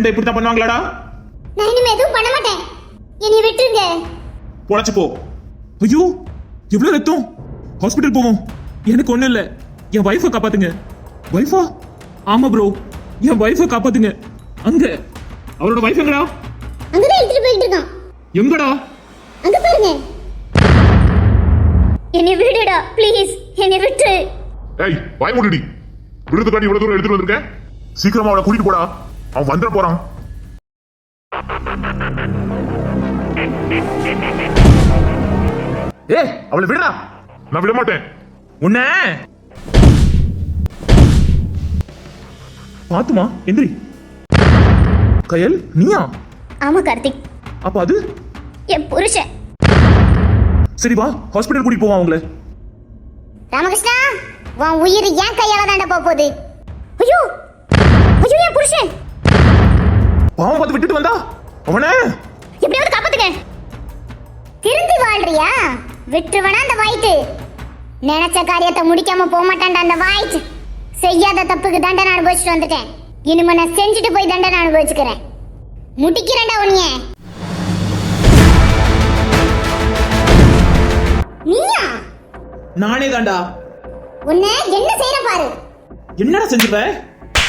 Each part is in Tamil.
ஃப்ரெண்ட் இப்படி தான் பண்ணுவாங்களாடா? நான் இனிமே எதுவும் பண்ண மாட்டேன். என்னை விட்டுருங்க. பொழைச்சு போ. ஐயோ எவ்வளவு ரத்தம்? ஹாஸ்பிட்டல் போவோம். எனக்கு ஒண்ணும் இல்ல. என் வைஃபை காப்பாத்துங்க. வைஃபா ஆமா ப்ரோ என் வைஃபை காப்பாத்துங்க. அங்க. அவரோட வைஃப் எங்கடா? அங்கதான் எடுத்துட்டு போயிட்டு இருக்கான். எங்கடா? அங்க பாருங்க. என்னை விடுடா ப்ளீஸ் என்னை விட்டு ஏய் வாய் மூடிடி. விருதுக்காண்டி இவ்வளவு தூரம் எடுத்துட்டு வந்திருக்கேன் சீக்கிரமா அவனை கூட்டிட்டு போடா. அவன் வந்துட போறான். ஏ அவளை விடுடா. நான் விட மாட்டேன். உன்ன. பாத்துமா எந்திரி. கயல் நீயா? ஆமா கார்த்திக். அப்ப அது? என் புருஷன். சரி வா ஹாஸ்பிட்டல் கூட்டிட்டு போவோம் அவங்கள. ராமகிருஷ்ணா உன் உயிர் ஏன் கையால தாண்ட போக போகுது. ஐயோ ஐயோ என் புருஷன். பாவம் பார்த்து விட்டுட்டு வந்தா? அவன? எப்படியாவது காப்பாத்துங்க. திருந்தி வாழ்றியா? விட்டுருவனா அந்த வாயிட்டு நினைச்ச காரியத்தை முடிக்காம போக மாட்டான்டா அந்த வாயிட்டு செய்யாத தப்புக்கு தண்டனை அனுபவிச்சுட்டு வந்துட்டேன். இனிமே நான் செஞ்சுட்டு போய் தண்டனை அனுபவிச்சுக்கிறேன். முடிக்கிறேன்டா உன்னைய. நீயா? நானே தான்டா உன்னை என்ன செய்யற பாரு? என்னடா செஞ்சுப்ப?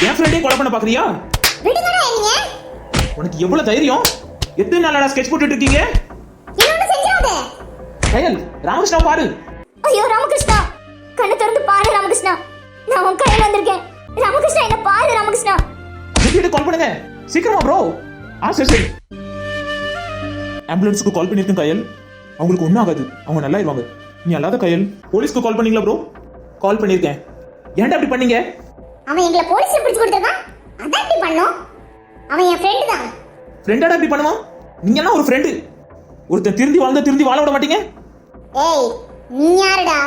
என் ஃப்ரெண்டே கொலை பண்ண பாக்குறியா? விடுங்கடா என்னைய. உனக்கு எவ்வளவு தைரியம்? எத்தனை நாளடா ஸ்கெட்ச் போட்டுட்டு இருக்கீங்க கயல் ராமகிருஷ்ணா பாரு ஐயோ ராமகிருஷ்ணா. கண்ணு திறந்து பாரு ராமகிருஷ்ணா. நான் உன் கையில வந்திருக்கேன். ராமகிருஷ்ணா என்ன பாரு ராமகிருஷ்ணா. கூட்டிட்டு கால் பண்ணுங்க. சீக்கிரமா ப்ரோ ஆ சரி சரி. ஆம்புலன்ஸுக்கு கால் பண்ணிருக்கேன் கயல். அவங்களுக்கு ஒன்றும் ஆகாது. அவங்க நல்லா இருவாங்க. நீ அல்லாத கயல். போலீஸ்க்கு கால் பண்ணீங்களா ப்ரோ கால் பண்ணியிருக்கேன் ஏன்டா அப்படி பண்ணீங்க? அவன் எங்களை போலீஸ்ல பிடிச்சு கொடுத்துருக்கான். அதான் இப்படி பண்ணோம். அவன் என் ஃப்ரெண்டு தான். ஃப்ரெண்டாடா இப்படி பண்ணுவான்? நீங்க என்ன ஒரு ஃப்ரெண்டு ஒருத்தன் திருந்தி வாழ்ந்தா திருந்தி வாழ விட மாட்டீங்க. ஏய் நீ யாருடா?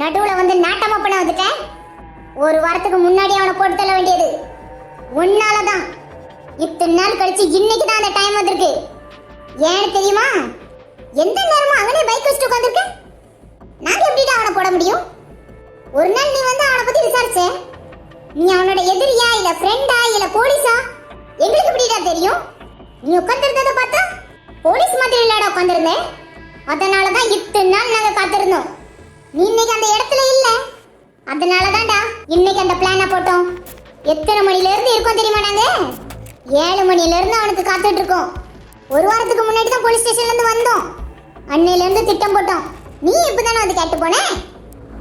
நடுவுல வந்து நாட்டமா பண்ண வந்துட்ட? ஒரு வாரத்துக்கு முன்னாடி அவனை போட்டு தள்ள வேண்டியது. உன்னாலதான். இத்தனை நாள் கழிச்சு இன்னைக்கு தான் அந்த டைம் வந்திருக்கு. ஏன்னு தெரியுமா? எந்த நேரமும் அவனே பைக் வச்சுட்டு உட்காந்துருக்க நாங்க எப்படிடா அவனை போட முடியும்? ஒரு நாள் நீ வந்து அவனை பத்தி விசாரிச்ச? நீ அவனோட எதிரியா இல்ல ஃப்ரெண்டா இல்ல போலீஸா எங்களுக்கு எப்படிடா தெரியும்? நீ உட்காந்துருந்தத பார்த்தா போலீஸ் மாதிரி இல்லடா உட்காந்துருந்தேன் அதனால தான் இத்தனை நாள் நாங்க காத்திருந்தோம். நீ இன்னைக்கு அந்த இடத்துல இல்ல. அதனால தான்டா இன்னைக்கு அந்த பிளானை போட்டோம். எத்தனை மணில இருந்து இருக்கோம் தெரியுமா நாங்க? ஏழு மணில இருந்து அவனுக்கு காத்துட்டு இருக்கோம். ஒரு வாரத்துக்கு முன்னாடி தான் போலீஸ் ஸ்டேஷன்ல இருந்து வந்தோம். அன்னையில இருந்து திட்டம் போட்டோம். நீ இப்பதானே வந்து கேட்டு போன?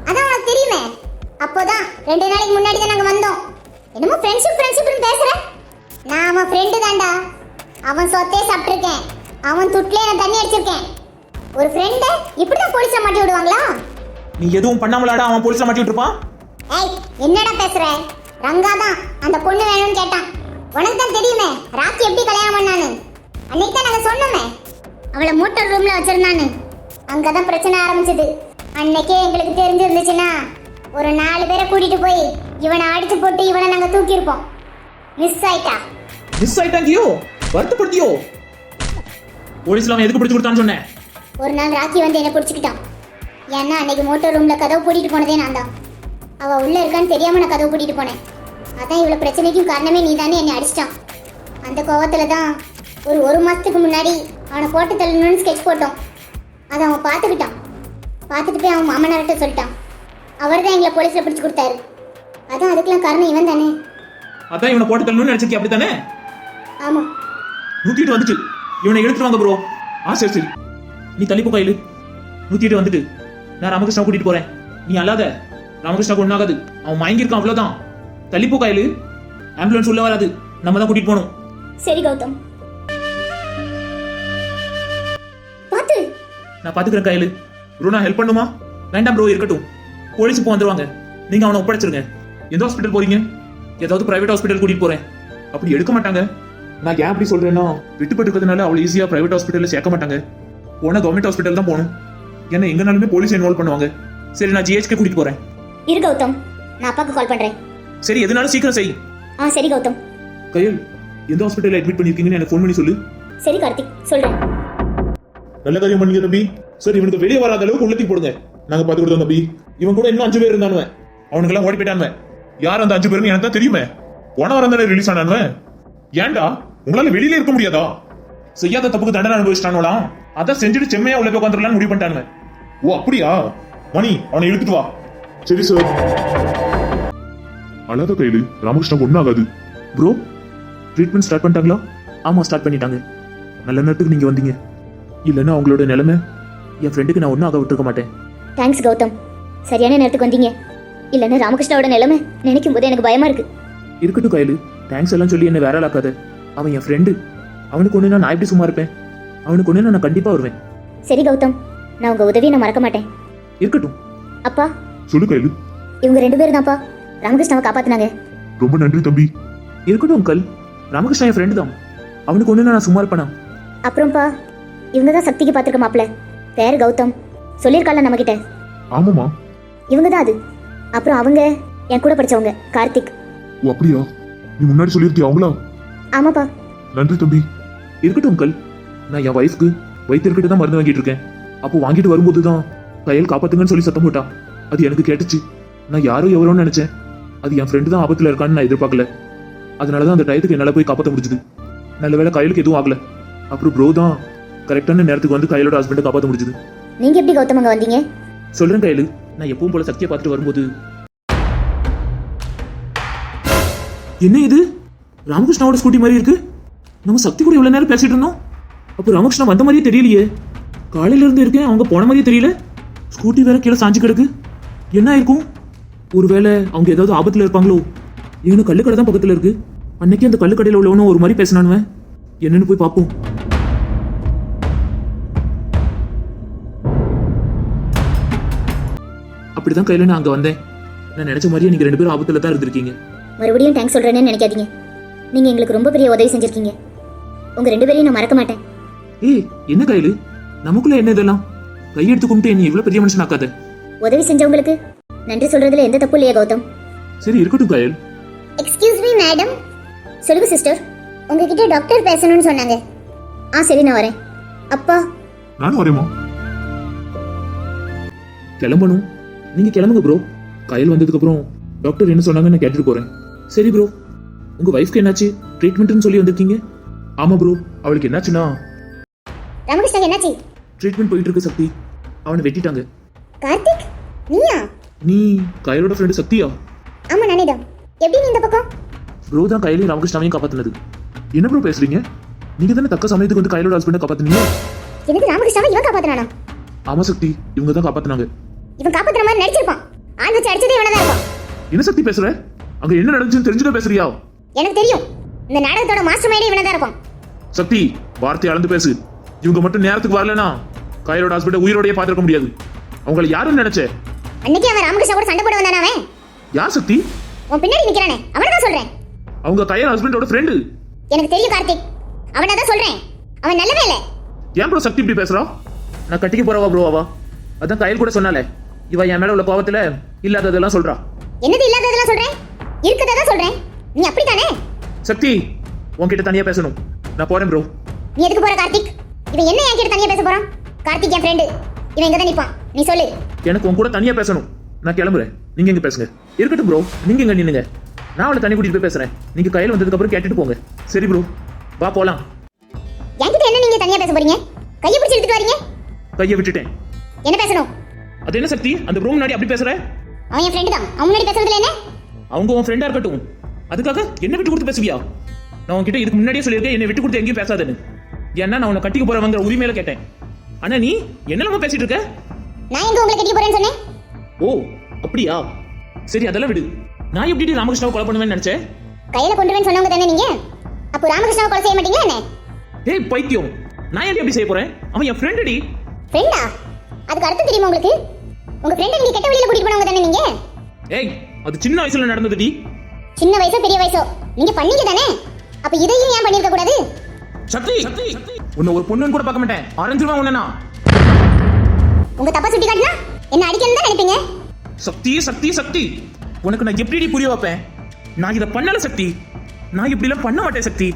அதான் உனக்கு தெரியுமே. அப்போதான் ரெண்டு நாளைக்கு முன்னாடி தான் நாங்க வந்தோம். என்னமோ ஃப்ரெண்ட்ஷிப் ஃப்ரெண்ட்ஷிப்னு பேசுற? நான் அவன் ஃப்ரெண்டு தான்டா. அவன் சொத்தே சாப்பிட்டிருக்கேன். அவன் துட்ல நான் தண்ணி அடிச்சிருக்கேன். ஒரு ஃப்ரெண்டு இப்படிதான் போலீஸ்ல மாட்டி விடுவாங்களா? நீ எதுவும் பண்ணாமலாடா அவன் போலீஸ்ல மாட்டி விட்டுருப்பான்? ஏய் என்னடா பேசுற? ரங்கா தான் அந்த பொண்ணு வேணும்னு கேட்டான். உனக்கு தான் தெரியுமே ராக்கி எப்படி கல்யாணம் பண்ணான்னு. அன்னைக்கு தான் நாங்க சொன்னோமே அவளை மோட்டார் ரூம்ல வச்சிருந்தான்னு. அங்கதான் பிரச்சனை ஆரம்பிச்சது. அன்னைக்கே எங்களுக்கு தெரிஞ்சிருந்துச்சுன்னா ஒரு நாலு பேரை கூட்டிட்டு போய் இவனை அடிச்சு போட்டு இவனை நாங்க தூக்கி இருப்போம் மிஸ் ஆயிட்டா மிஸ் ஆயிட்டாங்கியோ வருத்தப்படுத்தியோ? போலீஸ்ல அவன் எதுக்கு பிடிச்சு கொடுத்தான்னு சொன்னேன். ஒரு நாள் ராக்கி வந்து என்னை பிடிச்சிக்கிட்டான். ஏன்னா அன்னைக்கு மோட்டர் ரூம்ல கதவு பூட்டிட்டு போனதே நான் தான். அவ உள்ள இருக்கான்னு தெரியாம நான் கதவு பூட்டிட்டு போனேன். அதான் இவ்வளவு பிரச்சனைக்கும் காரணமே நீ தானே என்னை அடிச்சிட்டான். அந்த கோவத்துல தான் ஒரு ஒரு மாசத்துக்கு முன்னாடி அவனை போட்டு தள்ளணும்னு ஸ்கெட்ச் போட்டோம். அதை அவன் பார்த்துக்கிட்டான். பார்த்துட்டு போய் அவன் மாமனார்கிட்ட சொல்லிட்டான். அவர் தான் எங்களை போலீஸ்ல பிடிச்சு கொடுத்தாரு. அதான் அதுக்கெல்லாம் காரணம் இவன் தானே. அதான் இவனை போட்டு தள்ளணும்னு நினைச்சிருக்கே அப்படித்தானே? ஆமா. நூத்திட்டு வந்துச்சு இவனை எடுத்துட்டு வாங்க ப்ரோ ஆ சரி சரி. நீ தள்ளிப்போ கையில். நூத்திட்டு வந்துட்டு. நான் ராமகிருஷ்ணா கூட்டிட்டு போறேன். நீ அல்லாத ராமகிருஷ்ணா ஒன்றாகாது அவன் மயங்கிருக்கான் அவ்வளவுதான். தள்ளிப்போ கையில். ஆம்புலன்ஸ் உள்ள வராது. நம்ம தான் கூட்டிட்டு போகணும். சரி கௌதம். பார்த்து நான் பாத்துக்கிறேன் கையில். ப்ரோ நான் ஹெல்ப் பண்ணுமா? வேண்டாம் ப்ரோ இருக்கட்டும். போலீஸ் இப்போ வந்துருவாங்க. நீங்க அவனை ஒப்படைச்சிருங்க. எந்த ஹாஸ்பிட்டல் போறீங்க? ஏதாவது பிரைவேட் ஹாஸ்பிட்டல் கூட்டிட்டு போறேன். அப்படி எடுக்க மாட்டாங்க. நான் ஏன் அப்படி சொல்றேன்னா விட்டுப்பட்டு இருக்கிறதுனால அவளை ஈஸியா பிரைவேட் ஹாஸ்பிட்டல்ல சேர்க்க மாட்டாங்க. போனா கவர்மெண்ட் ஹாஸ்பிட்டல் தான் போகணும். ஏன்னா எங்கனாலுமே போலீஸ் இன்வால்வ் பண்ணுவாங்க. சரி நான் ஜிஹெச்கே கூட்டிட்டு போறேன். இரு கௌதம். நான் அப்பாவுக்கு கால் பண்றேன். சரி எதுனாலும் சீக்கிரம் செய். ஆ சரி கௌதம். கையல் எந்த ஹாஸ்பிட்டல் அட்மிட் பண்ணிருக்கீங்கன்னு எனக்கு ஃபோன் பண்ணி சொல்லு. சரி கார்த்திக் சொல்றேன். நல்ல காரியம் பண்ணீங்க தம்பி. சரி இவனுக்கு வெளியே வராத அளவுக்கு உள்ளத்தி போடுங்க. நாங்க பாத்து கொடுத்தோம் தம்பி. இவன் கூட இன்னும் அஞ்சு பேர் இருந்தானுவன். அவனுக்கெல்லாம் ஓடி போயிட்டானுவன். யார் அந்த அஞ்சு பேருன்னு எனக்கு தான் தெரியுமே. போன வாரம் தானே ரிலீஸ் ஆனானுவன் ஏன்டா? உங்களால வெளியில இருக்க முடியாதா? செய்யாத தப்புக்கு தண்டனை அனுபவிச்சிட்டானுவலாம் அதான் செஞ்சுட்டு செம்மையா உள்ள போய் உட்காந்துடலாம்னு முடிவு பண்ணிட்டானுங்க ஓ அப்படியா? மணி அவனை இழுத்துட்டு வா. சரி சார் அழாத கையில ராமகிருஷ்ணா ஒன்னும் ஆகாது ப்ரோ ட்ரீட்மெண்ட் ஸ்டார்ட் பண்ணிட்டாங்களா? ஆமா ஸ்டார்ட் பண்ணிட்டாங்க. நல்ல நேரத்துக்கு நீங்க வந்தீங்க. இல்லைன்னா அவங்களோட நிலைமை என் ஃப்ரெண்டுக்கு நான் ஒன்றும் ஆக விட்டுருக்க மாட்டேன். தேங்க்ஸ் கௌதம். சரியான நேரத்துக்கு வந்தீங்க. இல்லைன்னா ராமகிருஷ்ணாவோட நிலைமை நினைக்கும் போது எனக்கு பயமா இருக்கு. இருக்கட்டும் கையில். தேங்க்ஸ் எல்லாம் சொல்லி என்ன வேற ஆக்காத அவன் என் ஃப்ரெண்டு அவனுக்கு ஒன்று நான் எப்படி சும்மா இருப்பேன். அவனுக்கு ஒன்று நான் கண்டிப்பாக வருவேன். சரி கௌதம். நான் உங்க உதவியை நான் மறக்க மாட்டேன். இருக்கட்டும். அப்பா. சொல்லு கையில. இவங்க ரெண்டு பேரும் தான்ப்பா. ராமகிருஷ்ணாவை காப்பாத்துனாங்க. ரொம்ப நன்றி தம்பி. இருக்கட்டும் அங்கிள் ராமகிருஷ்ணா என் ஃப்ரெண்டு தான். அவனுக்கு ஒன்று நான் சும்மா இருப்பேனா? அப்புறம்ப்பா இவங்க தான் சக்திக்கு பார்த்துருக்க மாப்பிள்ள. பேர் கௌதம். சொல்லியிருக்கால நம்மகிட்ட. ஆமாமா இவங்க தான் அது. அப்புறம் அவங்க என் கூட படிச்சவங்க கார்த்திக். ஓ அப்படியா? நீ முன்னாடி சொல்லியிருக்கியா அவங்களா? ஆமாப்பா. நன்றி தம்பி. இருக்கட்டும் அங்கிள். நான் என் ஒய்ஃப்க்கு வைத்தியர்கிட்ட தான் மருந்து வாங்கிட்டு இருக்கேன். அப்போ வாங்கிட்டு வரும்போது தான் கையில் காப்பாத்துங்கன்னு சொல்லி சத்தம் போட்டான் அது எனக்கு கேட்டுச்சு. நான் யாரோ எவரோன்னு நினைச்சேன். அது என் ஃப்ரெண்டு தான் ஆபத்தில் இருக்கான்னு நான் எதிர்பார்க்கல. அதனால தான் அந்த டயத்துக்கு என்னால் போய் காப்பாற்ற முடிஞ்சுது. நல்ல வேளை கையிலுக்கு எதுவும் ஆகல. அப்புறம் ப்ரோ தான் கரெக்டான நேரத்துக்கு வந்து கையிலோட ஹஸ்பண்டை காப்பாற்ற முடிஞ்சுது. நீங்க எப்படி கௌதம் அங்க வந்தீங்க? சொல்றேன் கையில. நான் எப்பவும் போல சக்தியை பார்த்துட்டு வரும்போது. என்ன இது? ராமகிருஷ்ணாவோட ஸ்கூட்டி மாதிரி இருக்கு? நம்ம சக்தி கூட இவ்வளவு நேரம் பேசிட்டு இருந்தோம். அப்போ ராமகிருஷ்ணா வந்த மாதிரியே தெரியலையே. காலையில இருந்து இருக்கேன் அவங்க போன மாதிரியே தெரியல. ஸ்கூட்டி வேற கீழே சாஞ்சு கிடக்கு. என்ன இருக்கும் ஒருவேளை அவங்க ஏதாவது ஆபத்துல இருப்பாங்களோ? இவனு கல்லுக்கடை தான் பக்கத்துல இருக்கு. அன்னைக்கு அந்த கல்லுக்கடையில் உள்ளவனும் ஒரு மாதிரி பேசினானுவன். என்னன்னு போய் பார்ப்போம். அப்படிதான் கையில நான் அங்க வந்தேன். நான் நினைச்ச மாதிரியே நீங்க ரெண்டு பேரும் ஆபத்துல தான் இருந்திருக்கீங்க. மறுபடியும் தேங்க்ஸ் சொல்றேன்னு நினைக்காதீங்க. நீங்க எங்களுக்கு ரொம்ப பெரிய உதவி செஞ்சிருக்கீங்க. உங்க ரெண்டு பேரையும் நான் மறக்க மாட்டேன். ஏய் என்ன கையில? நமக்குள்ள என்ன இதெல்லாம்? கையெடுத்து கும்பிட்டு நீ இவ்வளவு பெரிய மனுஷன் ஆக்காத உதவி செஞ்சவங்களுக்கு நன்றி சொல்றதுல எந்த தப்பு இல்லையா கௌதம். சரி இருக்கட்டும் கயல். எக்ஸ்கியூஸ் மீ மேடம் சொல்லுங்க சிஸ்டர் உங்ககிட்ட டாக்டர் பேசணும்னு சொன்னாங்க. ஆ சரி நான் வரேன். அப்பா. நானும் வரேம்மா. கிளம்பணும். நீங்க கிளம்புங்க ப்ரோ கயல் வந்ததுக்கு அப்புறம் டாக்டர் என்ன சொன்னாங்கன்னு நான் கேட்டுட்டு போறேன். சரி ப்ரோ உங்க வைஃப்க்கு என்னாச்சு? ட்ரீட்மெண்ட்னு சொல்லி வந்திருக்கீங்க. ஆமா ப்ரோ அவளுக்கு என்னாச்சுன்னா? ராமகிருஷ்ணா என்னாச்சு? ட்ரீட்மெண்ட் போயிட்டு இருக்கு சக்தி. அவனை வெட்டிட்டாங்க. கார்த்திக் நீயா? நீ கயலோட ஃப்ரெண்டு சக்தியா? ஆமா நானே தான். எப்படி நீ இந்த பக்கம்? ப்ரோ தான் கையிலையும் ராமகிருஷ்ணாவையும் காப்பாத்தினது. என்ன ப்ரோ பேசுறீங்க? நீங்க தானே தக்க சமயத்துக்கு வந்து கையிலோட ஹஸ்பண்டை காப்பாத்துனீங்க? எனக்கு ராமகிருஷ்ணாவை இவன் காப்பாத்துறானா ஆமா சக்தி. இவங்க தான் காப்பாத்துனாங்க. இவன் காப்பாத்துற மாதிரி நடிச்சிருப்பான். ஆள் வச்சு அடிச்சதே இவனதான் இருப்பான் என்ன சக்தி பேசுற? அங்க என்ன நடந்துச்சுன்னு தெரிஞ்சுதான் பேசுறியா? எனக்கு தெரியும். இந்த நாடகத்தோட மாஸ்டர் மைண்டே இவனதான் இருப்பான் சக்தி வார்த்தை அளந்து பேசு. இவங்க மட்டும் நேரத்துக்கு வரலனா கையிலோட ஹஸ்பண்டை உயிரோடயே பார்த்திருக்க முடியாது. அவங்கள யாருன்னு நினைச்ச? அன்னைக்கு அவன் ராமகிருஷ்ணா கூட சண்டை போட வந்தானே அவன்? யார் சக்தி உன் பின்னாடி நிக்கிறானே. அவனை தான் சொல்றேன். அவங்க கையல் ஹஸ்பண்டோட ஃப்ரெண்டு எனக்கு தெரியும் கார்த்திக். அவனை தான் சொல்றேன். அவன் நல்லவே இல்லை. ஏன் ப்ரோ சக்தி இப்படி பேசுறா? நான் கட்டிக்க போறவா ப்ரோ அவா? அதான் கையில் கூட சொன்னாலே. இவ என் மேல உள்ள கோவத்துல இல்லாததெல்லாம் சொல்றா. என்னது இல்லாததெல்லாம் சொல்றேன் இருக்கதை சொல்றேன் நீ அப்படித்தானே? சக்தி உன்கிட்ட தனியா பேசணும். நான் போறேன் ப்ரோ நீ எதுக்கு போற கார்த்திக்? இவன் என்ன என் கிட்ட தனியா பேச போறான்? கார்த்திக் என் ஃப்ரெண்டு இவன் இங்க தான் நிப்பான். நீ சொல்லு. எனக்கு உன் கூட தனியா பேசணும். நான் கிளம்புறேன். நீங்க இங்க பேசுங்க. இருக்கட்டும் ப்ரோ நீங்க இங்க நின்னுங்க நான் அவளை தனி கூட்டிட்டு போய் பேசுறேன். நீங்க கையில் வந்ததுக்கு அப்புறம் கேட்டுட்டு போங்க. சரி ப்ரோ வா போலாம். என்கிட்ட என்ன நீங்க தனியா பேச போறீங்க? கையை பிடிச்சி எடுத்துட்டு வரீங்க? கையை விட்டுட்டேன். என்ன பேசணும்? அது என்ன சக்தி? அந்த ப்ரோ முன்னாடி அப்படி பேசுற? அவன் என் ஃப்ரெண்டு தான். அவன் முன்னாடி பேசுறதுல என்ன? அவங்க உன் ஃப்ரெண்டா இருக்கட்டும். அதுக்காக என்ன விட்டு கொடுத்து பேசுவியா? நான் உன்கிட்ட இதுக்கு முன்னாடியே சொல்லியிருக்கேன் என்னை விட்டு கொடுத்து எங்கேயும் பேசாதேன்னு. ஏன்னா நான் உன்னை கட்டிக்க போறவங்கிற உரிமையில கேட்டேன். ஆனா நீ என்னெல்லாம பேசிட்டு இருக்க? நான் எங்க உங்களை கட்டிக்க போறேன்னு சொன்னேன்? ஓ அப்படியா? சரி அதெல்லாம் விடு. நான் எப்படி ராமகிருஷ்ணாவை கொலை பண்ணுவேன்னு நினைச்சேன்? கையில கொண்டுருவேன்னு சொன்னவங்க தானே நீங்க? அப்போ ராமகிருஷ்ணாவை கொலை செய்ய மாட்டீங்களா என்ன? ஏய் பைத்தியம். நான் எப்படி அப்படி செய்ய போறேன்? அவன் என் ஃப்ரெண்டு டி. ஃப்ரெண்டா அதுக்கு அர்த்தம் தெரியுமா உங்களுக்கு? உங்க ஃப்ரெண்டை நீங்க கெட்ட வழியில கூட்டிட்டு போனவங்க தானே நீங்க? ஏய் அது சின்ன வயசுல நடந்தது டி சின்ன வயசோ பெரிய வயசோ? நீங்க பண்ணீங்க தானே? அப்ப இதையும் ஏன் பண்ணிருக்க கூடாது? சக்தி! உன்னை ஒரு பொண்ணுன்னு கூட பார்க்க மாட்டேன். ஆரஞ்சிருவேன் உன்னை உங்க தப்பா சுட்டி காட்டினா? என்ன அடிக்கணும் தான் நினைப்பீங்க? சக்தி சக்தி சக்தி! உனக்கு நான் எப்படி புரிய வைப்பேன்? நான் இதை பண்ணல சக்தி. நான் இப்படிலாம் பண்ண மாட்டேன் சக்தி.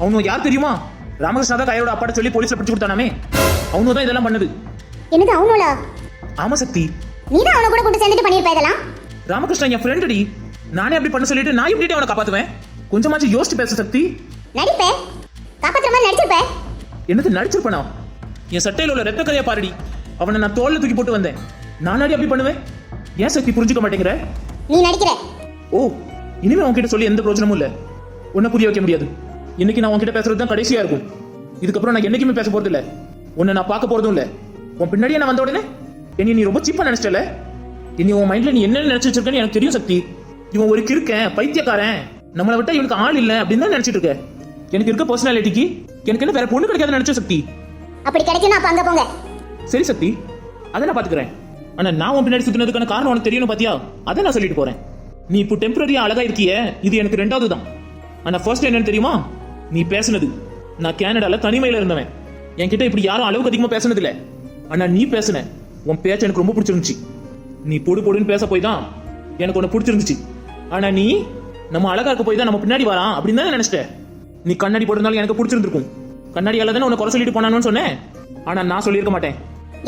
அவனு யார் தெரியுமா? ராமகிருஷ்ணா தான் கையோட அப்பாட்ட சொல்லி போலீஸ்ல பிடிச்சு கொடுத்தானாமே. அவனு தான் இதெல்லாம் பண்ணது. என்னது அவனோளா? ஆமா சக்தி நீ தான் அவனை கூட கூட்டு சேர்ந்துட்டு பண்ணிருப்ப இதெல்லாம்? ராமகிருஷ்ணன் என் ஃப்ரெண்டடி நானே அப்படி பண்ண சொல்லிட்டு நான் எப்படி அவனை காப்பாத்துவேன்? கொஞ்சமாச்சும் யோசிச்சு பேச சக்தி. நடிப்பே? காப்பாத்துற மாதிரி நடிச்சிருப்ப? என்னது நடிச்சிருப்பனா? என் சட்டையில உள்ள ரத்த கதையா பாருடி. அவனை நான் தோல்ல தூக்கி போட்டு வந்தேன். நானாடி அப்படி பண்ணுவேன்? ஏன் சக்தி புரிஞ்சுக்க மாட்டேங்கிற? நீ நடிக்கிற? ஓ இனிமே உன்கிட்ட சொல்லி எந்த பிரயோஜனமும் இல்ல. உன்னை புரிய வைக்க முடியாது. இன்னைக்கு நான் உன்கிட்ட பேசுறது தான் கடைசியா இருக்கும். இதுக்கப்புறம் நான் என்னைக்குமே பேச போறது இல்ல உன்னை நான் பார்க்க போறதும் இல்ல. உன் பின்னாடியே நான் வந்த உடனே என்னை நீ ரொம்ப சீப்பா நினைச்சிட்டல? இனி உன் மைண்ட்ல நீ என்ன நினைச்சு வச்சிருக்கன்னு எனக்கு தெரியும் சக்தி. இவன் ஒரு கிறுக்கன் பைத்தியக்காரன். நம்மளை விட்டா இவனுக்கு ஆள் இல்ல அப்படின்னு தான் நினைச்சிட்டு இருக்க. எனக்கு இருக்க பர்சனாலிட்டிக்கு எனக்கு என்ன வேற பொண்ணு கிடைக்காத நினைச்ச சக்தி. அப்படி கிடைக்கும் அப்ப அங்க போங்க. சரி சக்தி அதை நான் பாத்துக்கிறேன். ஆனா நான் உன் பின்னாடி சுத்தினதுக்கான காரணம் உனக்கு தெரியணும் பாத்தியா? அதை நான் சொல்லிட்டு போறேன். நீ இப்போ டெம்பரரியா அழகா இருக்கியே இது எனக்கு ரெண்டாவது தான். ஆனா ஃபர்ஸ்ட் என்னன்னு தெரியுமா? நீ பேசுனது. நான் கனடால தனிமையில இருந்தவன். என்கிட்ட இப்படி யாரும் அளவுக்கு அதிகமா பேசுனது இல்ல ஆனா நீ பேசுன. உன் பேச்ச எனக்கு ரொம்ப பிடிச்சிருந்துச்சு. நீ பொடு பொடுன்னு பேச போய் தான் எனக்கு உன்னை பிடிச்சிருந்துச்சு. ஆனா நீ நம்ம அழகா இருக்க போய் தான் நம்ம பின்னாடி வரான் அப்படின்னு தான் நினைச்சிட்ட நீ கண்ணாடி போட்டிருந்தாலும் எனக்கு பிடிச்சிருந்திருக்கும். கண்ணாடியால தானே உன்னை குறை சொல்லிட்டு போனான்னு சொன்னேன். ஆனா நான் சொல்லியிருக்க மாட்டேன்.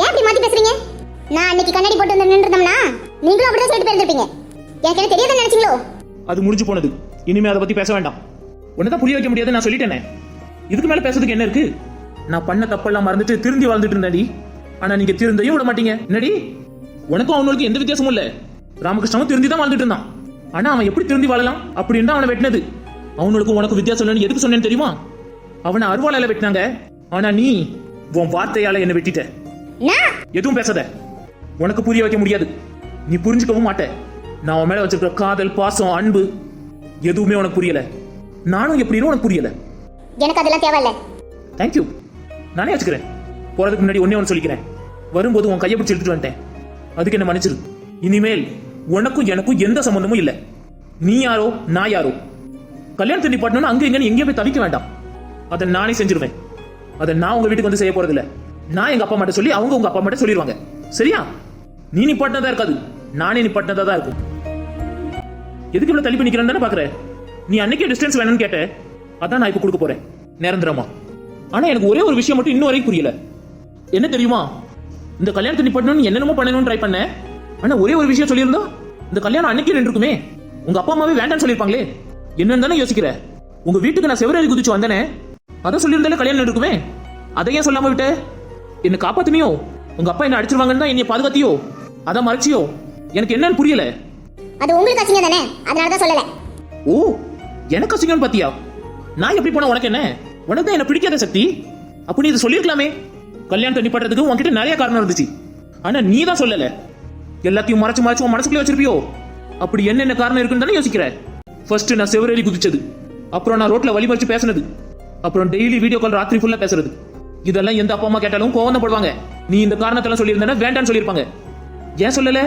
ஏன் இப்படி மாத்தி பேசுறீங்க? நான் அன்னைக்கு கண்ணாடி போட்டு வந்து நின்றுதோம்னா நீங்களும் அப்படிதான் சொல்லிட்டு போயிருந்திருப்பீங்க. எனக்கு என்ன தெரியாத நினைச்சீங்களோ? அது முடிஞ்சு போனது. இனிமே அதை பத்தி பேச வேண்டாம். உன்னதான் புரிய வைக்க முடியாது நான் சொல்லிட்டேனே. இதுக்கு மேல பேசுறதுக்கு என்ன இருக்கு? நான் பண்ண தப்பெல்லாம் மறந்துட்டு திருந்தி வாழ்ந்துட்டு இருந்தேன்டி. ஆனா நீங்க திருந்தையும் விட மாட்டீங்க. என்னடி? உனக்கும் அவனுக்கு எந்த வித்தியாசமும் இல்ல. ராமகிருஷ்ணனும் திருந்தி தான் வாழ்ந்துட்டு இருந்தான். ஆனா அவன் எப்படி திருந்தி வாழலாம்? அப்படின்னு அவனை வெட்டினது. அவனுக்கும் உனக்கு வித்தியாசம் இல்லைன்னு எதுக்கு சொன்னேன்னு தெரியுமா? அவனை அருவாளால வெட்டினாங்க. ஆனா நீ உன் வார்த்தையால என்ன வெட்டிட்ட. எதுவும் பேசாத. உனக்கு புரிய வைக்க முடியாது. நீ புரிஞ்சுக்கவும் மாட்ட. நான் உன் மேல வச்சிருக்கிற காதல் பாசம் அன்பு எதுவுமே உனக்கு புரியல. நானும் எப்படின்னு உனக்கு புரியல. எனக்கு அதெல்லாம் தேவையில்ல. தேங்க்யூ நானே வச்சுக்கிறேன். போறதுக்கு முன்னாடி ஒன்னே ஒன்று சொல்லிக்கிறேன். வரும்போது உன் கையை பிடிச்சி எடுத்துட்டு வந்துட்டேன். அதுக்கு என்ன மன்னிச்சிரு. இனிமேல் உனக்கும் எனக்கும் எந்த சம்பந்தமும் இல்லை. நீ யாரோ நான் யாரோ. கல்யாணத்தை நிப்பாட்டணும்னு அங்க இங்கன்னு எங்கேயும் போய் தவிக்க வேண்டாம். அதை நானே செஞ்சிருவேன். அதை நான் உங்க வீட்டுக்கு வந்து செய்ய போறது இல்ல நான் எங்க அப்பா அம்மாட்ட சொல்லி அவங்க உங்க அப்பா அம்மாட்ட சொல்லிடுவாங்க சரியா? நீ நிப்பாட்டினதா இருக்காது. நானே நிப்பாட்டினதா தான் இருக்கும். எதுக்கு இவ்வளவு தள்ளி நிக்கிறேன்னு தானே பாக்குற? நீ அன்னைக்கே டிஸ்டன்ஸ் வேணும்னு கேட்ட. அதான் நான் இப்ப கொடுக்க போறேன். நிரந்தரமா ஆனா எனக்கு ஒரே ஒரு விஷயம் மட்டும் இன்னும் வரைக்கும் புரியல. என்ன தெரியுமா? இந்த கல்யாணத்தை நீ என்னென்னமோ பண்ணணும்னு ட்ரை பண்ண. ஆனா ஒரே ஒரு விஷயம் சொல்லியிருந்தா இந்த கல்யாணம் அன்னைக்கே நின்றுக்குமே உங்க அப்பா அம்மாவே வேண்டாம்னு சொல்லியிருப்பாங்களே. என்னன்னு தானே யோசிக்கிற. உங்க வீட்டுக்கு நான் செவரேறி குதிச்சு வந்தேனே அதை சொல்லியிருந்தாலே கல்யாணம் இருக்குமே அதை ஏன் சொல்லாம விட்ட? என்ன காப்பாத்தினியோ? உங்க அப்பா என்ன அடிச்சிருவாங்கன்னு தான் என்னை பாதுகாத்தியோ? அதை மறைச்சியோ? எனக்கு என்னன்னு புரியல. அது உங்களுக்கு அசிங்கம் தானே? அதனால தான் சொல்லல. ஓ எனக்கு அசிங்கம் பாத்தியா? நான் எப்படி போனா உனக்கு என்ன? உனக்கு தான் என்ன பிடிக்காத சக்தி. அப்ப நீ இதை சொல்லியிருக்கலாமே. கல்யாணத்தை நிப்பாட்டுறதுக்கு உன்கிட்ட நிறைய காரணம் இருந்துச்சு. ஆனா நீ தான் சொல்லல. எல்லாத்தையும் மறைச்சு மறைச்சு உன் மனசுக்குள்ளே வச்சிருப்பியோ? அப்படி என்னென்ன காரணம் இருக்குன்னு தானே யோசிக்கிற. ஃபர்ஸ்ட் நான் செவரேறி குதிச்சது. அப்புறம் நான் ரோட்ல வழி மறிச்சு பேசுனது. அப்புறம் டெய்லி வீடியோ கால் ராத்திரி ஃபுல்லா பேசுறது. இதெல்லாம் எந்த அப்பா அம்மா கேட்டாலும் கோவம் படுவாங்க நீ இந்த காரணத்தெல்லாம் சொல்லியிருந்தா வேண்டாம்னு சொல்லியிருப்பாங்க. ஏன் சொல்லல?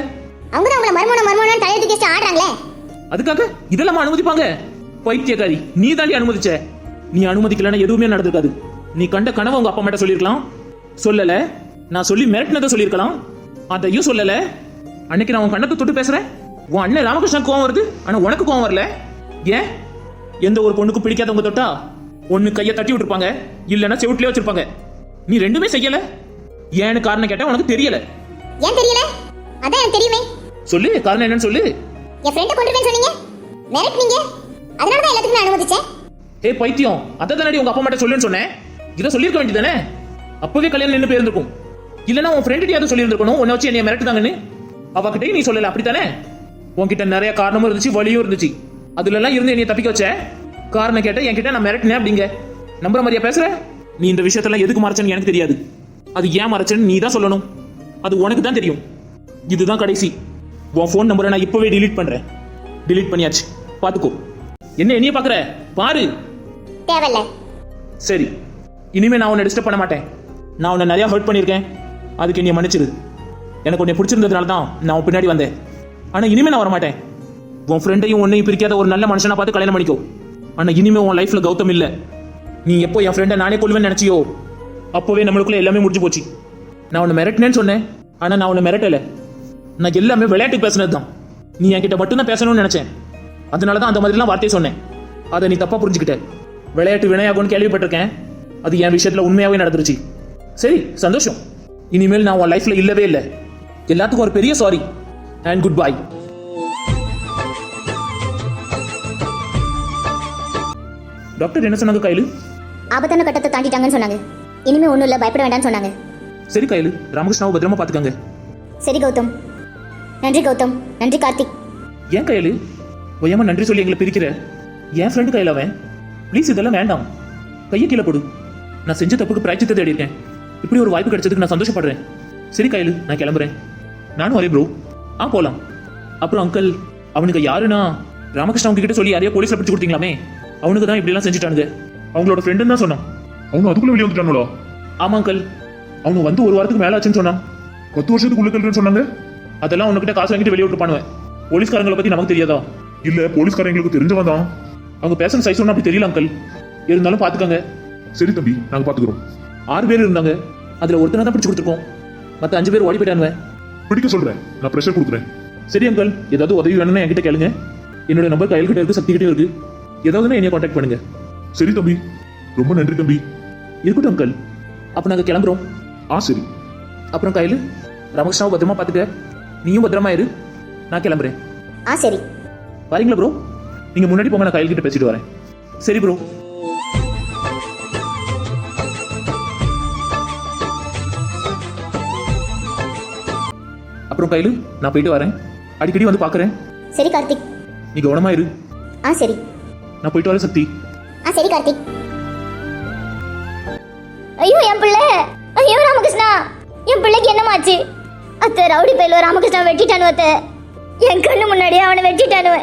அவங்க தான் உங்களை மர்மோன மர்மோனு தலையை தூக்கி ஆடுறாங்களே. அதுக்காக இதெல்லாம் அனுமதிப்பாங்க. பைத்தியக்காரி நீ தாண்டி அனுமதிச்ச. நீ அனுமதிக்கலன்னா எதுவுமே நடந்திருக்காது. நீ கண்ட கனவை உங்க அப்பா மட்டும் சொல்லியிருக்கலாம். சொல்லல. நான் சொல்லி மிரட்டினதை சொல்லியிருக்கலாம். அதையும் சொல்லல. அன்னைக்கு நான் உன் கண்ணத்தை தொட்டு பேசுறேன். உன் அண்ணன் ராமகிருஷ்ணன் கோவம் வருது. ஆனா உனக்கு கோவம் வரல. ஏன்? எந்த ஒரு பொண்ணுக்கு பிடிக்காதவங்க தொட்டா ஒண்ணு கையை தட்டி விட்டுருப்பாங்க. இல்லைன்னா செவுட்லயே வச்சிருப்பாங்க. நீ ரெண்டுமே செய்யல. ஏன்னு காரணம் கேட்டா உனக்கு தெரியல. ஏன் தெரியல? அதான் எனக்கு தெரியுமே. சொல்லு காரணம் என்னன்னு சொல்லு. என் ஃப்ரெண்டை கொண்டுருக்கேன்னு சொன்னீங்க. மிரட்டினீங்க. அதனால தான் எல்லாத்துக்கும் நான் அனுமதிச்சேன். ஏய் பைத்தியம். அத்தை தானடி உங்க அப்பா மட்டும் சொல்லுன்னு சொன்னேன். இதை சொல்லியிருக்க வேண்டியதானே அப்பவே கல்யாணம் நின்று போயிருந்திருக்கும். இல்லனா உன் ஃப்ரெண்டுகிட்டயாவது சொல்லியிருந்திருக்கணும். உன்னை வச்சு என்னைய மிரட்டுதாங்கன்னு அவகிட்டயும் நீ சொல்லல. அப்படித்தானே? உன்கிட்ட நிறைய காரணமும் இருந்துச்சு வலியும் இருந்துச்சு. அதுல எல்லாம் இருந்து என்னைய தப்பிக்க வச்ச? காரணம் கேட்ட என்கிட்ட நான் மிரட்டினேன் அப்படிங்க. நம்புற மாதிரியா பேசுற? நீ இந்த விஷயத்தெல்லாம் எதுக்கு மறைச்சேன்னு எனக்கு தெரியாது. அது ஏன் மறைச்சேன்னு நீ தான் சொல்லணும். அது உனக்கு தான் தெரியும். இதுதான் கடைசி. உன் ஃபோன் நம்பரை நான் இப்பவே delete பண்றேன். delete பண்ணியாச்சு. பாத்துக்கோ. என்ன என்னைய பாக்குற? பாரு. தேவையில்ல. சரி. இனிமே நான் உன்னை டிஸ்டர்ப் பண்ண மாட்டேன். நான் உன்னை நிறையா ஹர்ட் பண்ணியிருக்கேன். அதுக்கு நீ மன்னிச்சிரு. எனக்கு உன்னை பிடிச்சிருந்ததுனால தான் நான் உன் பின்னாடி வந்தேன். ஆனால் இனிமே நான் வர மாட்டேன் உன் ஃப்ரெண்டையும் உன்னையும் பிரிக்காத ஒரு நல்ல மனுஷனை பார்த்து கல்யாணம் பண்ணிக்கோ. ஆனால் இனிமே உன் லைஃப்பில் கௌதம் இல்லை. நீ எப்போ என் ஃப்ரெண்டை நானே கொள்வேன்னு நினச்சியோ அப்போவே நம்மளுக்குள்ளே எல்லாமே முடிஞ்சு போச்சு. நான் உன்னை மிரட்டினேன்னு சொன்னேன். ஆனால் நான் உன்னை மிரட்டலை. நான் எல்லாமே விளையாட்டுக்கு பேசுனது தான் நீ என்கிட்ட மட்டும்தான் பேசணும்னு நினைச்சேன். அதனால தான் அந்த மாதிரிலாம் வார்த்தையை சொன்னேன். அதை நீ தப்பாக புரிஞ்சுக்கிட்ட. விளையாட்டு வினையாகும்னு கேள்விப்பட்டிருக்கேன். அது என் விஷயத்தில் உண்மையாகவே நடந்துருச்சு. சரி சந்தோஷம். இனிமேல் நான் உன் லைஃப்ல இல்லவே இல்லை. எல்லாத்துக்கும் ஒரு பெரிய sorry and good bye doctor என்ன சொன்னாங்க கையில்? ஆபத்தான கட்டத்தை தாண்டிட்டாங்கன்னு சொன்னாங்க. இனிமே ஒன்றும் இல்லை பயப்பட வேண்டாம்னு சொன்னாங்க. சரி கையில். ராமகிருஷ்ணாவை பத்திரமா பார்த்துக்கங்க. சரி கௌதம். நன்றி கௌதம். நன்றி கார்த்திக். ஏன் கையில்? ஒய்யாம நன்றி சொல்லி எங்களை பிரிக்கிற. என் ஃப்ரெண்டு கையில் அவன். ப்ளீஸ் இதெல்லாம் வேண்டாம். கையை கீழே போடு. நான் செஞ்ச தப்புக்கு பிராய்ச்சித்தை தேடி இருக்கேன் இப்படி ஒரு வாய்ப்பு கிடைச்சதுக்கு நான் சந்தோஷப்படுறேன். சரி கையில் நான் கிளம்புறேன். நானும் வரேன் ப்ரோ ஆ போலாம். அப்புறம் அங்கிள் அவனுக்கு யாருன்னா? ராமகிருஷ்ணா அவங்க கிட்ட சொல்லி யாரையோ போலீஸ்ல பிடிச்சு கொடுத்தீங்களாமே? அவனுக்கு தான் இப்படிலாம் செஞ்சுட்டானுங்க. அவங்களோட ஃப்ரெண்டுன்னு தான் சொன்னான். அவங்க அதுக்குள்ள வெளியே வந்துட்டாங்களா ஆமா அங்கிள் அவனு வந்து ஒரு வாரத்துக்கு மேல ஆச்சுன்னு சொன்னான். பத்து வருஷத்துக்கு உள்ள சொன்னாங்க? அதெல்லாம் உனக்கிட்ட காசு வாங்கிட்டு வெளியே விட்டு பண்ணுவேன் போலீஸ்காரங்களை பத்தி நமக்கு தெரியாதா? இல்ல போலீஸ்காரங்களுக்கு தெரிஞ்சவன் தான் அவங்க பேசுற சைஸ் ஒன்றும் அப்படி தெரியல அங்கிள் இருந்தாலும் பாத்துக்கங்க. சரி தம்பி நாங்க பாத்துக்கிறோம். ஆறு பேர் இருந்தாங்க. அதுல ஒருத்தனை தான் பிடிச்சு கொடுத்துருக்கோம். மத்த அஞ்சு பேர் ஓடி போயிட்டானுவ பிடிக்க சொல்றேன். நான் ப்ரெஷர் கொடுக்குறேன் சரி அங்கிள் ஏதாவது உதவி வேணும்னு என்கிட்ட கேளுங்க. என்னோட நம்பர் கையில் கிட்ட இருக்கு சக்தி கிட்டே இருக்கு. ஏதாவதுன்னா என்னைய காண்டாக்ட் பண்ணுங்க. சரி தம்பி. ரொம்ப நன்றி தம்பி. இருக்கட்டும் அங்கிள் அப்ப நாங்க கிளம்புறோம். ஆ சரி. அப்புறம் கையில் ராமகிருஷ்ணாவை பத்திரமா பாத்துக்க. நீயும் பத்திரமா இரு. நான் கிளம்புறேன். ஆ சரி. வரீங்களா ப்ரோ நீங்க முன்னாடி போங்க நான் கையில் கிட்ட பேசிட்டு வரேன். சரி ப்ரோ அப்புறம் கையில் நான் போயிட்டு வரேன். அடிக்கடி வந்து பார்க்கறேன். சரி கார்த்திக். நீ கவனமா இரு. ஆ சரி. நான் போயிட்டு வரேன் சக்தி. ஆ சரி கார்த்திக். ஐயோ என் பிள்ளை. ஐயோ ராமகிருஷ்ணா. என் பிள்ளைக்கு என்னமாச்சு? அத்தை ரவுடி பயில ராமகிருஷ்ணா வெட்டிட்டானு அத்தை. என் கண்ணு முன்னாடியே அவனை வெட்டிட்டானுவ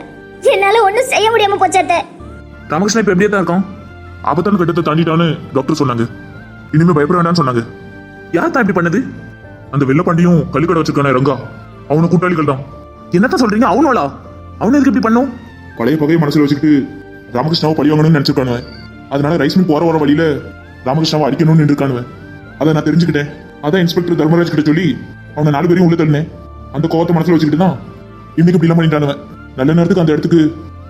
என்னால ஒண்ணும் செய்ய முடியாம போச்சு அத்தை. ராமகிருஷ்ணா இப்ப எப்படியே தான் இருக்கான்? ஆபத்தான கட்டத்தை தாண்டிட்டான்னு டாக்டர் சொன்னாங்க. இனிமே பயப்பட வேண்டாம்னு சொன்னாங்க. யார் தான் இப்படி பண்ணது? அந்த வெள்ளப்பாண்டியும் கள்ளிக்கடை வச்சிருக்கானே ரங்கா. அவனு கூட்டாளிகள் தான். என்னத்தான் சொல்றீங்க? அவனோளா அவனு எதுக்கு இப்படி பண்ணும்? பழைய பகையை மனசுல வச்சுக்கிட்டு ராமகிருஷ்ணாவை பழி வாங்கணும்னு நினைச்சிருக்கானுவன் அதனால ரைஸ் மில் போற வர வழியில ராமகிருஷ்ணாவை அடிக்கணும்னு நின்றுக்கானுவன் அதை நான் தெரிஞ்சுக்கிட்டேன். அதான் இன்ஸ்பெக்டர் தர்மராஜ் கிட்ட சொல்லி அவனை நாலு பேரையும் உள்ள தள்ளினேன். அந்த கோவத்தை மனசுல வச்சுக்கிட்டு தான் இன்னைக்கு இப்படி எல்லாம் பண்ணிட்டானுவன் நல்ல நேரத்துக்கு அந்த இடத்துக்கு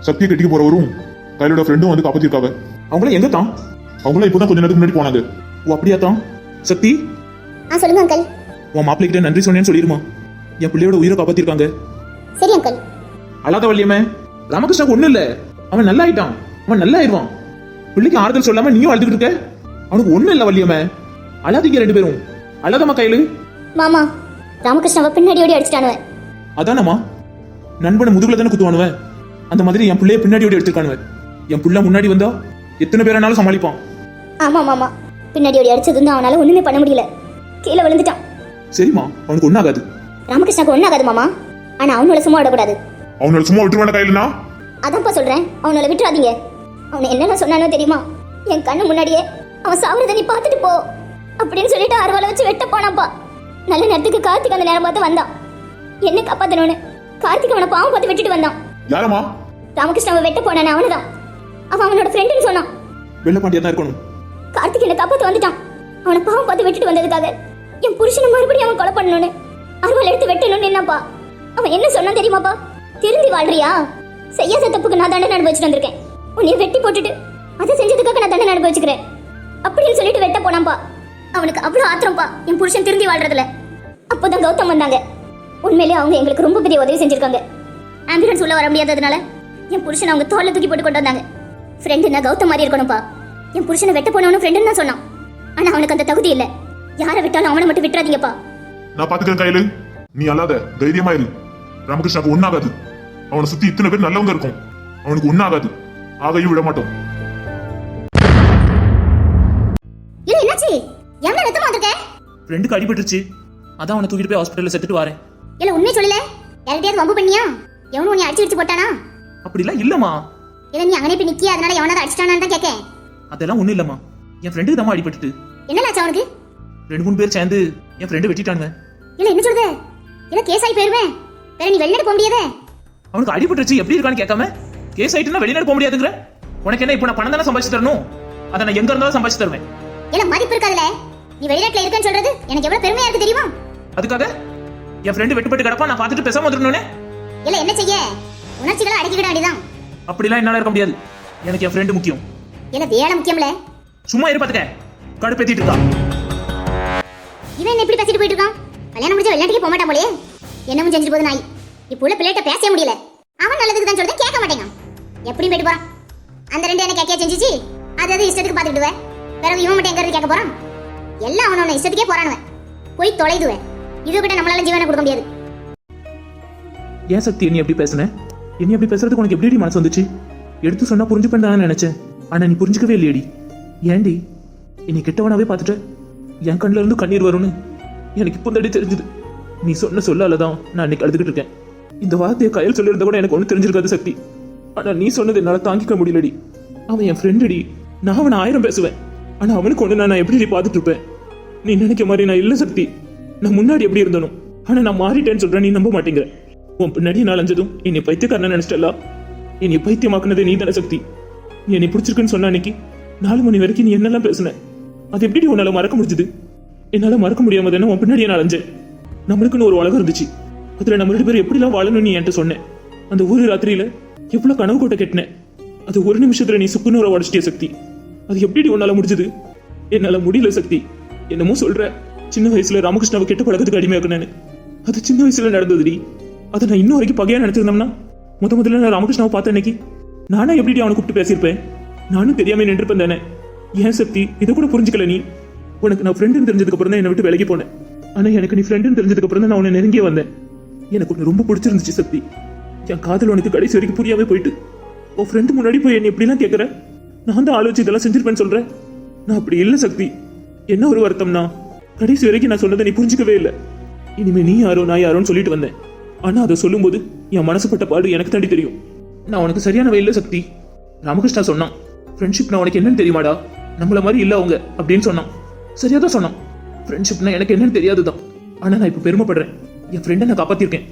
சக்தியை கட்டிக்க போறவரும் கையிலோட ஃப்ரெண்டும் வந்து காப்பாத்திருக்காங்க அவங்கள எங்க தான்? அவங்களாம் இப்பதான் கொஞ்ச நேரத்துக்கு முன்னாடி போனாங்க. ஓ அப்படியா தான்? சக்தி? ஆ சொல்லுங்க அங்கிள் உன் மாப்பிள்ளை கிட்ட நன்றி சொன்னேன்னு சொல்லிருமா என் பிள்ளையோட உயிரை காப்பாத்திருக்காங்க. சரி அங்கிள் அழாத வள்ளியம்மே ராமகிருஷ்ணாக்கு ஒண்ணும் இல்ல. அவன் நல்லா ஆயிட்டான் அவன் நல்லா ஆயிடுவான் பிள்ளைக்கு ஆறுதல் சொல்லாம நீயும் அழுதுகிட்டு இருக்க? அவனுக்கு ஒண்ணும் இல்ல வள்ளியம்மே. அழாதீங்க ரெண்டு பேரும். அழாதம்மா கையில. மாமா ராமகிருஷ்ணாவை பின்னாடி ஓடி அடிச்சிட்டானுவன் அதானம்மா? நண்பனை முதுகுல தானே குத்துவானுவன் அந்த மாதிரி என் பிள்ளைய பின்னாடி ஓடி எடுத்துருக்கானுவன் என் புள்ள முன்னாடி வந்தா எத்தனை பேரானாலும் சமாளிப்பான். ஆமா மாமா. பின்னாடி ஓடி அடிச்சது அவனால ஒண்ணுமே பண்ண முடியல. கீழே விழுந்துட்டான். சரிம்மா அவனுக்கு ஒன்றும் ஆகாது ராமகிருஷ்ணாக்கு ஒன்றும் ஆகாது மாமா. ஆனா அவனோட சும்மா விடக்கூடாது. அவனோட சும்மா விட்டுருவான கையிலனா அதான்ப்பா சொல்றேன். அவனால விட்டுறாதீங்க. அவனை என்னென்ன சொன்னானோ தெரியுமா? என் கண்ணு முன்னாடியே அவன் சாவறத நீ பார்த்துட்டு போ அப்படின்னு சொல்லிட்டு அருவாலை வச்சு வெட்ட போனாப்பா நல்ல நேரத்துக்கு கார்த்திக் அந்த நேரம் பார்த்து வந்தான். என்ன காப்பாத்தணும்னு. கார்த்திக் அவனை பாவம் பார்த்து வெட்டிட்டு வந்தான். யாரம்மா? ராமகிருஷ்ணாவை வெட்ட போனானே அவனுதான். அவன் அவனோட ஃப்ரெண்டுன்னு சொன்னான். வெள்ளப்பாண்டியா தான் இருக்கணும். கார்த்திக் என்ன காப்பாத்து வந்துட்டான். அவனை பாவம் பார்த்து வெட்டிட்டு வந்ததுக்காக என் புருஷனை மறுபடியும் அவன் கொலை பண்ணணும்னு. அருவாள் எடுத்து வெட்டணும்னு என்னப்பா அவன் என்ன சொன்னான் தெரியுமாப்பா? திருந்தி வாழ்றியா? செய்யாத தப்புக்கு நான் தண்டனை அனுபவிச்சுட்டு வந்திருக்கேன். உன்னைய வெட்டி போட்டுட்டு அதை செஞ்சதுக்காக நான் தண்டனை அனுபவிச்சுக்கிறேன். அப்படின்னு சொல்லிட்டு வெட்ட போனான்பா அவனுக்கு அவ்வளோ ஆத்திரம்ப்பா என் புருஷன் திருந்தி வாழ்றதுல. அப்போதான் கௌதம் வந்தாங்க. உண்மையிலேயே அவங்க எங்களுக்கு ரொம்ப பெரிய உதவி செஞ்சிருக்காங்க. ஆம்புலன்ஸ் உள்ள வர முடியாததுனால என் புருஷன் அவங்க தோலை தூக்கி போட்டு கொண்டு வந்தாங்க. ஃப்ரெண்டு நான் கௌதம் மாதிரி இருக்கணும்ப்பா. என் புருஷனை வெட்ட போனவனும் ஃப்ரெண்டுன்னு தான் சொன்னான். ஆனால் அவனுக்கு அந்த தகுதி இல்லை. யாரை விட்டாலும் அவனை மட்டும் விட்டுறாதீங்கப்பா. நான் பாத்துக்கிறேன் கையில. நீ அல்லாத தைரியமா இரு. ராமகிருஷ்ணாக்கு ஒண்ணாகாது. அவனை சுத்தி இத்தனை பேர் நல்லவங்க இருக்கும். அவனுக்கு ஒண்ணாகாது. ஆகையும் விட மாட்டோம். இல்ல என்னாச்சு? எவ்வளவு ரத்தமா வந்திருக்க? ஃப்ரெண்டுக்கு அடிபட்டுருச்சு. அதான் அவனை தூக்கிட்டு போய் ஹாஸ்பிட்டல்ல செத்துட்டு வரேன். இல்ல உண்மையை சொல்லல. யார்கிட்டயாவது வம்பு பண்ணியா? எவனும் உன்னை அடிச்சு அடிச்சு போட்டானா? அப்படிலாம் இல்லம்மா. இல்ல நீ அங்கனே போய் நிக்கிய? அதனால எவனாவது அடிச்சிட்டானான்னு தான் கேட்கேன் அதெல்லாம் ஒண்ணும் இல்லம்மா. என் ஃப்ரெண்டுக்கு தான் அடிபட்டுட்டு. என்னலாச்சு அவனுக்கு? ரெண்டு மூணு பேர் சேர்ந்து என் ஃப்ரெண்டு வெட்டிட்டானுங்க. இல்ல என்ன சொல்லுது இல்ல கேஸ் ஆகி போயிருவேன் வேற நீ வெளிநாடு போக முடியாதே. அவனுக்கு அடிபட்டுருச்சு எப்படி இருக்கான்னு கேட்காம? கேஸ் ஆயிட்டுனா வெளிநாடு போக முடியாதுங்கிற? உனக்கு என்ன இப்போ நான் பணம் தானே சம்பாதிச்சு தரணும்? அதை நான் எங்க இருந்தாலும் சம்பாதிச்சு தருவேன். இல்ல மதிப்பு இருக்காதுல நீ வெளிநாட்டுல இருக்கேன்னு சொல்றது எனக்கு எவ்வளவு பெருமையா இருக்கு தெரியுமா? அதுக்காக என் ஃப்ரெண்டு வெட்டுப்பட்டு கிடப்பா நான் பார்த்துட்டு பேசாம வந்துடணும்னே. இல்ல என்ன செய்ய? உணர்ச்சிகளை அடக்கிக்கிட வேண்டியதான் அப்படிலாம் என்னால இருக்க முடியாது. எனக்கு என் ஃப்ரெண்டு முக்கியம். இல்ல வேலை முக்கியம்ல? சும்மா இரு பாத்துக்க. கடுப்பேத்திட்டு இருக்கா. இவன் என்ன இப்படி பேசிட்டு போயிட்டு இருக்கான்? கல்யாணம் முடிஞ்ச வெளிநாட்டுக்கே போக மாட்டான் போலயே. என்னமும் செஞ்சுட்டு போகுது நாய். இப்போ உள்ள பிள்ளைகிட்ட பேசவே முடியல. அவன் நல்லதுக்கு தான் சொல்றேன் கேட்க மாட்டேங்க எப்படியும் போயிட்டு போறான். அந்த ரெண்டு என்ன கேட்க செஞ்சுச்சு? அது அது இஷ்டத்துக்கு பார்த்துக்கிடுவேன் பிறகு இவன் மட்டும் எங்க இருந்து கேட்க போறான்? எல்லாம் அவனோட இஷ்டத்துக்கே போறானுவன். போய் தொலைதுவேன் இது கிட்ட நம்மளால ஜீவனை கொடுக்க முடியாது. ஏன் சக்தி நீ எப்படி பேசுன? என்னை அப்படி பேசுறதுக்கு உனக்கு எப்படி மனசு வந்துச்சு? எடுத்து சொன்னா புரிஞ்சுப்பேன் தானே நினைச்சேன். ஆனா நீ புரிஞ்சுக்கவே இல்லையடி. ஏண்டி என்னை கெட்டவனாவே பாத்துட்டு என் கண்ணில் இருந்து கண்ணீர் வரும்னு எனக்கு இப்போ தடி தெரிஞ்சுது. நீ சொன்ன சொல்லால தான் நான் இன்னைக்கு அழுதுகிட்டு இருக்கேன். இந்த வார்த்தையை கையில் சொல்லியிருந்த கூட எனக்கு ஒன்றும் தெரிஞ்சிருக்காது சக்தி. ஆனால் நீ சொன்னது என்னால் தாங்கிக்க முடியலடி. அவன் என் ஃப்ரெண்டுடி நான் அவனை ஆயிரம் பேசுவேன். ஆனால் அவனுக்கு ஒன்று நான் எப்படி பார்த்துட்டு இருப்பேன் நீ நினைக்க மாதிரி நான் இல்லை சக்தி. நான் முன்னாடி எப்படி இருந்தனும் ஆனால் நான் மாறிட்டேன்னு சொல்கிறேன் நீ நம்ப மாட்டேங்கிற. உன் பின்னாடி நான் அலைஞ்சதும் என்னை பைத்தியக்காரன் நினச்சிட்டல்லா? என்னை பைத்தியமாக்குனது நீ தானே சக்தி. நீ என்னை பிடிச்சிருக்குன்னு சொன்ன அன்னைக்கு நாலு மணி வரைக்கும் நீ என்னெல்லாம் பேசுன? அது எப்படி உன்னால மறக்க முடிஞ்சது? என்னால மறக்க முடியாம தானே உன் பின்னாடியே நான் அலைஞ்சேன். நம்மளுக்குன்னு ஒரு உலகம் இருந்துச்சு. அதுல நம்ம ரெண்டு பேரும் எப்படிலாம் வாழணும்னு என்கிட்ட சொன்னேன். அந்த ஒரு ராத்திரியில எவ்வளவு கனவு கோட்டை கட்டினேன். அது ஒரு நிமிஷத்துல நீ சுக்குநூற உடச்சிட்டிய சக்தி. அது எப்படி உன்னால முடிஞ்சது? என்னால முடியல சக்தி. என்னமோ சொல்ற. சின்ன வயசுல ராமகிருஷ்ணாவை கெட்ட பழக்கத்துக்கு அடிமையாக்குனேன்னு. அது சின்ன வயசுல நடந்ததுடி. அதை நான் இன்னும் வரைக்கும் பகையா நினைச்சிருந்தோம்னா முத முதல்ல நான் ராமகிருஷ்ணாவை பார்த்த அன்னைக்கு நானா எப்படி அவனை கூப்பிட்டு பேசியிருப்பேன்? நானும் தெரியாம நின்றுப்பேன் தானே. ஏன் சக்தி? இதை கூட புரிஞ்சுக்கல நீ. உனக்கு நான் ஃப்ரெண்டுன்னு தெரிஞ்சதுக்கு அப்புறம் தான் என்னை விட்டு விலகி போனேன். ஆனா எனக்கு நீ ஃப்ரெண்டுன்னு தெரிஞ்சதுக்கு அப்புறம் தான் நான் உன்னை நெருங்கியே வந்தேன். எனக்கு உன்னை ரொம்ப பிடிச்சிருந்துச்சு சக்தி. என் காதல் உனக்கு கடைசி வரைக்கும் புரியாம போயிட்டு. உன் ஃப்ரெண்டு முன்னாடி போய் என்ன இப்படிலாம் கேட்குற நான் தான் ஆலோசி இதெல்லாம் செஞ்சிருப்பேன்னு சொல்றேன் நான் அப்படி இல்லை சக்தி. என்ன ஒரு வருத்தம்னா? கடைசி வரைக்கும் நான் சொன்னதை நீ புரிஞ்சுக்கவே இல்லை. இனிமே நீ யாரோ நான் யாரோன்னு சொல்லிட்டு வந்தேன். ஆனா அதை சொல்லும்போது என் மனசுப்பட்ட பாடு எனக்கு தாண்டி தெரியும். நான் உனக்கு சரியானவை இல்லை சக்தி. ராமகிருஷ்ணா சொன்னான். ஃப்ரெண்ட்ஷிப்னா உனக்கு என்னன்னு தெரியுமாடா? நம்மள மாதிரி இல்ல அவங்க அப்படின்னு சொன்னான். சரியா தான் சொன்னான். ஃப்ரெண்ட்ஷிப்னா எனக்கு என்னன்னு தெரியாதுதான். ஆனா நான் இப்போ பெருமைப்படுறேன். என் ஃப்ரெண்டை நான் காப்பாத்திருக்கேன்.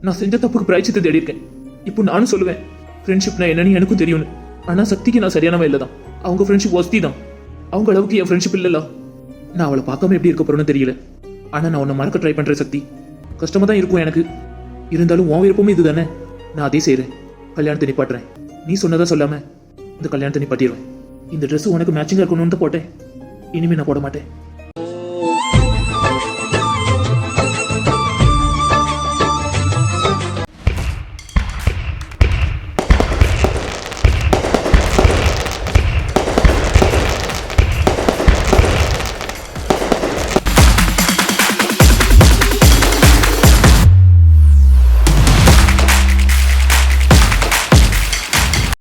நான் செஞ்ச தப்புக்கு பிராய்ச்சித்தை தேடி இருக்கேன் இப்போ நானும் சொல்லுவேன் ஃப்ரெண்ட்ஷிப்னா என்னன்னு எனக்கும் தெரியும்னு. ஆனா சக்திக்கு நான் சரியானவன் இல்லை தான் அவங்க ஃப்ரெண்ட்ஷிப் வசதி தான். அவங்க அளவுக்கு என் ஃப்ரெண்ட்ஷிப் இல்லல நான் அவளை பார்க்காம எப்படி இருக்க போறேன்னு தெரியல. ஆனா நான் உன்னை மறக்க ட்ரை பண்றேன் சக்தி. கஷ்டமா தான் இருக்கும் எனக்கு. இருந்தாலும் உன் விருப்பமும் இதுதானே. நான் அதே செய்கிறேன் கல்யாணத்தை நிப்பாட்டுறேன். நீ சொன்னதா சொல்லாம இந்த கல்யாணத்தை நீ நிப்பாட்டிடுவேன் இந்த ட்ரெஸ் உனக்கு மேட்சிங்காக இருக்கணும்னு போட்டேன். இனிமே நான் போட மாட்டேன்.